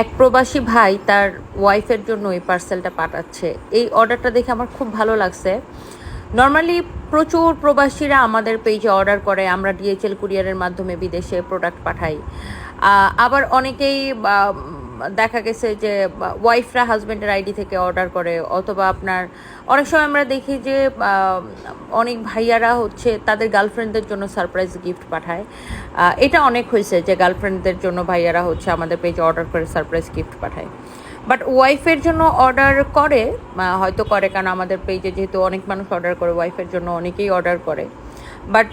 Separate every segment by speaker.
Speaker 1: এক প্রবাসী ভাই তার ওয়াইফের জন্য এই পার্সেলটা পাঠাচ্ছে। এই অর্ডারটা দেখে আমার খুব ভালো লাগছে। নর্মালি প্রচুর প্রবাসীরা আমাদের পেজে অর্ডার করে, আমরা ডিএচএল কুরিয়ারের মাধ্যমে বিদেশে প্রোডাক্ট পাঠাই। আবার অনেকেই দেখা গেছে যে ওয়াইফরা হাজব্যান্ডের আইডি থেকে অর্ডার করে, অথবা আপনার, অনেক সময় আমরা দেখি যে অনেক ভাইয়ারা হচ্ছে তাদের গার্লফ্রেন্ডদের জন্য সারপ্রাইজ গিফট পাঠায়। এটা অনেক হয়েছে যে গার্লফ্রেন্ডদের জন্য ভাইয়ারা হচ্ছে আমাদের পেজে অর্ডার করে সারপ্রাইজ গিফট পাঠায়। বাট ওয়াইফের জন্য অর্ডার করে হয়তো করে, কারণ আমাদের পেজে যেহেতু অনেক মানুষ অর্ডার করে ওয়াইফের জন্য অনেকেই অর্ডার করে। বাট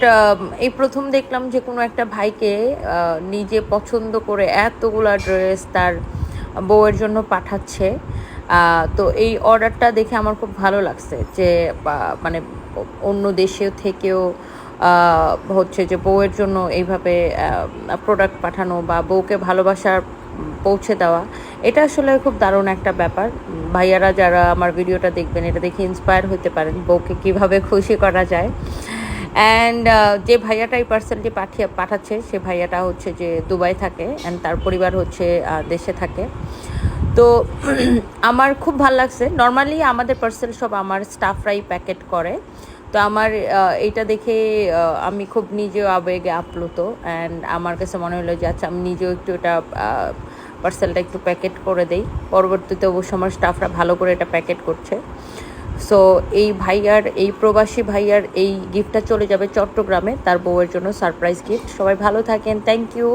Speaker 1: এই প্রথম দেখলাম যে কোনো একটা ভাইকে নিজে পছন্দ করে এতগুলা ড্রেস তার বউয়ের জন্য পাঠাচ্ছে। তো এই অর্ডারটা দেখে আমার খুব ভালো লাগছে যে মানে অন্য দেশে থেকেও হচ্ছে যে বউয়ের জন্য এইভাবে প্রোডাক্ট পাঠানো বা বউকে ভালোবাসার পৌঁছে দেওয়া, এটা আসলে খুব দারুণ একটা ব্যাপার। ভাইয়ারা যারা আমার ভিডিওটা দেখবেন, এটা দেখে ইন্সপায়ার হতে পারেন বউকে কীভাবে খুশি করা যায়। অ্যান্ড যে ভাইয়াটা এই পার্সেলটি পাঠিয়ে, পাঠাচ্ছে, সে ভাইয়াটা হচ্ছে যে দুবাই থাকে অ্যান্ড তার পরিবার হচ্ছে দেশে থাকে। তো আমার খুব ভালো লাগছে। নর্মালি আমাদের পার্সেল সব আমার স্টাফরাই প্যাকেট করে। তো আমার এইটা দেখে আমি খুব নিজেও আবেগে আপ্লুত। অ্যান্ড আমার কাছে মনে হলো যে আচ্ছা আমি নিজেও একটু এটা পার্সেলটা একটু প্যাকেট করে দেই। পরবর্তীতে অবশ্য আমার স্টাফরা ভালো করে এটা প্যাকেট করছে। সো এই ভাইয়ার, এই প্রবাসী ভাইয়ার এই গিফটটা চলে যাবে চট্টগ্রামে, তার বউয়ের জন্য সারপ্রাইজ গিফট সবাই ভালো থাকেন থ্যাংক ইউ